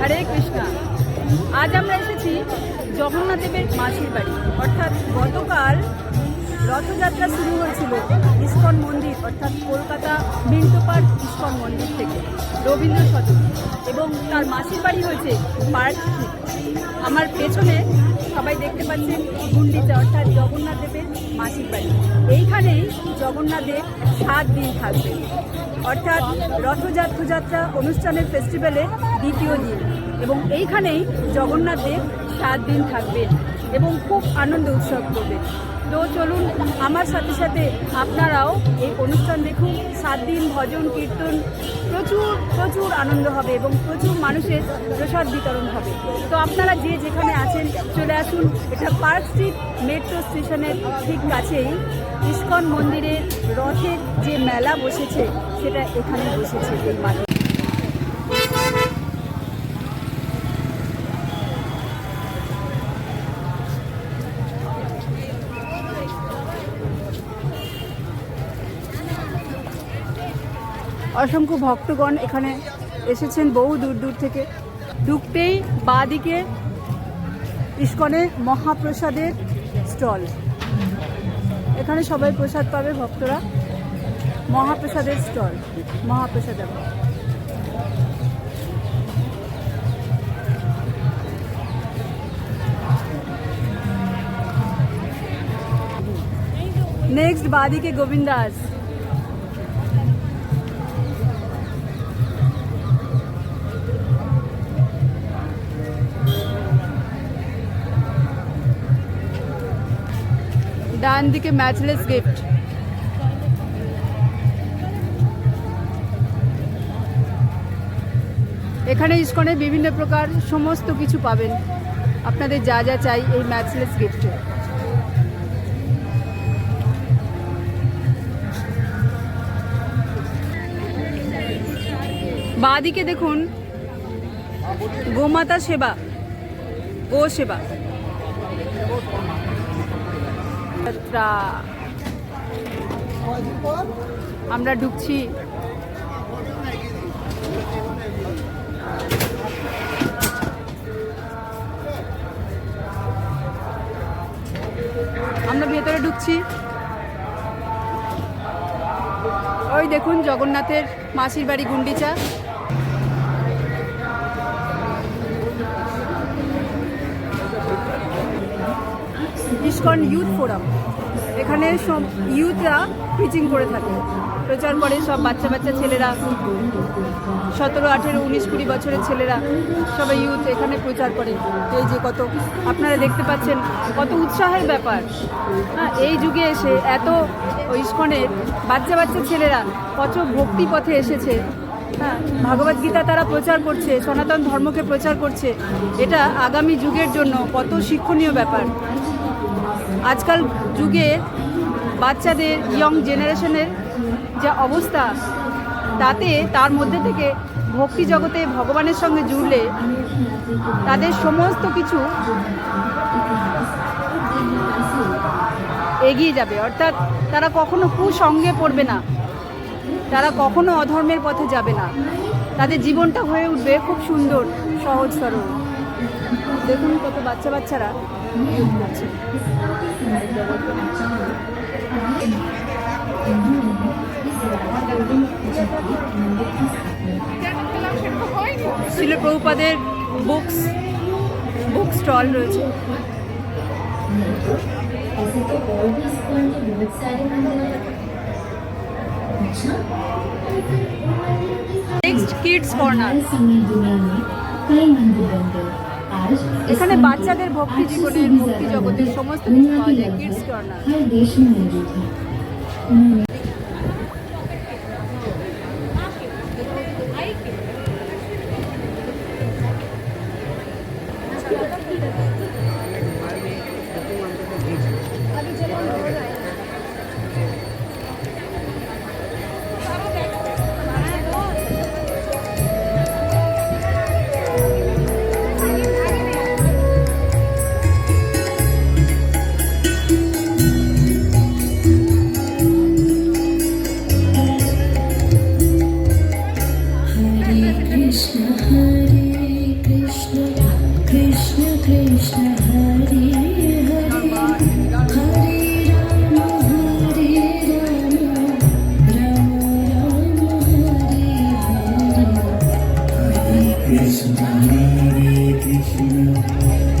হরে কৃষ্ণা। আজ আমরা এসেছি জগন্নাথ দেবের মাসির বাড়ি। অর্থাৎ গতকাল রথযাত্রা শুরু হয়েছিল ইস্কন মন্দির, অর্থাৎ কলকাতা মিন্টোপার ইস্কন মন্দির থেকে রবীন্দ্র সদন। এবং তার মাসির বাড়ি হয়েছে পার্ক আমার পেছনে সবাই দেখতে পাচ্ছেন গুন্ডিচা, অর্থাৎ জগন্নাথ দেবের মাসির বাড়ি। এইখানেই জগন্নাথ দেব সাত দিন থাকবে অর্থাৎ রথযাত্রা অনুষ্ঠানের ফেস্টিভ্যালের দ্বিতীয় দিন। এবং এইখানেই জগন্নাথ দেব সাত দিন থাকবেন। এবং খুব আনন্দ উৎসব করবে। তো চলুন, আমার সাথে সাথে আপনারাও এই অনুষ্ঠান দেখুন। সাত দিন ভজন, কীর্তন, প্রচুর প্রচুর আনন্দ হবে এবং প্রচুর মানুষের প্রসাদ বিতরণ হবে। তো আপনারা যে যেখানে আছেন, চলে আসুন। এটা পার্ক স্ট্রিট, মেট্রো স্টেশনের ঠিক কাছেই। ইস্কন মন্দিরের রথের যে মেলা বসেছে, সেটা এখানে বসেছে। মাঠে অসংখ্য ভক্তগণ এখানে এসেছেন বহু দূর দূর থেকে। ঢুকতেই বাঁদিকে ইস্কনে মহাপ্রসাদের স্টল। এখানে সবাই প্রসাদ পাবে ভক্তরা। মহাপ্রসাদের স্টল। মহাপ্রসাদের নেক্সট বাদিকে গোবিন্দাস। ডান দিকে ম্যাচলেস গিফট এখানে ইস্কনে বিভিন্ন প্রকার সমস্ত কিছু পাবেন। আপনাদের যা যা চাই এই ম্যাচলেস গিফটে বাঁদিকে দেখুন, গোমাতা সেবা, গো সেবা। আমরা ঢুকছি। আমরা ভেতরে ঢুকছি। ওই দেখুন জগন্নাথের মাসির বাড়ি গুন্ডিচা। ISKCON youth forum. এখানে সব ইউথরা টিচিং করে থাকে। প্রচার করে সব বাচ্চা বাচ্চা ছেলেরা। সতেরো, আঠেরো, উনিশ, কুড়ি বছরের ছেলেরা সবাই ইউথ এখানে প্রচার করে। এই যে কত, আপনারা দেখতে পাচ্ছেন কত উৎসাহের ব্যাপার। হ্যাঁ এই যুগে এসে এত ইস্কনের বাচ্চা বাচ্চা ছেলেরা কত ভক্তি পথে এসেছে। হ্যাঁ ভাগবত গীতা তারা প্রচার করছে, সনাতন ধর্মকে প্রচার করছে। এটা আগামী যুগের জন্য কত শিক্ষণীয় ব্যাপার। আজকাল যুগে বাচ্চাদের ইয়ং জেনারেশনের যা অবস্থা, তাতে তার মধ্যে থেকে ভক্তি জগতে ভগবানের সঙ্গে জুড়লে তাদের সমস্ত কিছু এগিয়ে যাবে। অর্থাৎ তারা কখনো কুসঙ্গে পড়বে না। তারা কখনো অধর্মের পথে যাবে না। তাদের জীবনটা হয়ে উঠবে খুব সুন্দর, সহজ সরল। দেখুন কত বাচ্চা বাচ্চারা শিল প্রভুপাদের বুকস বুক স্টল রয়েছে। নেক্সট কিডস কর্নার এখানে বাচ্চাদের ভক্তি জীবনের ভক্তি জগতের সমস্ত কিছু পাওয়া যায় kids corner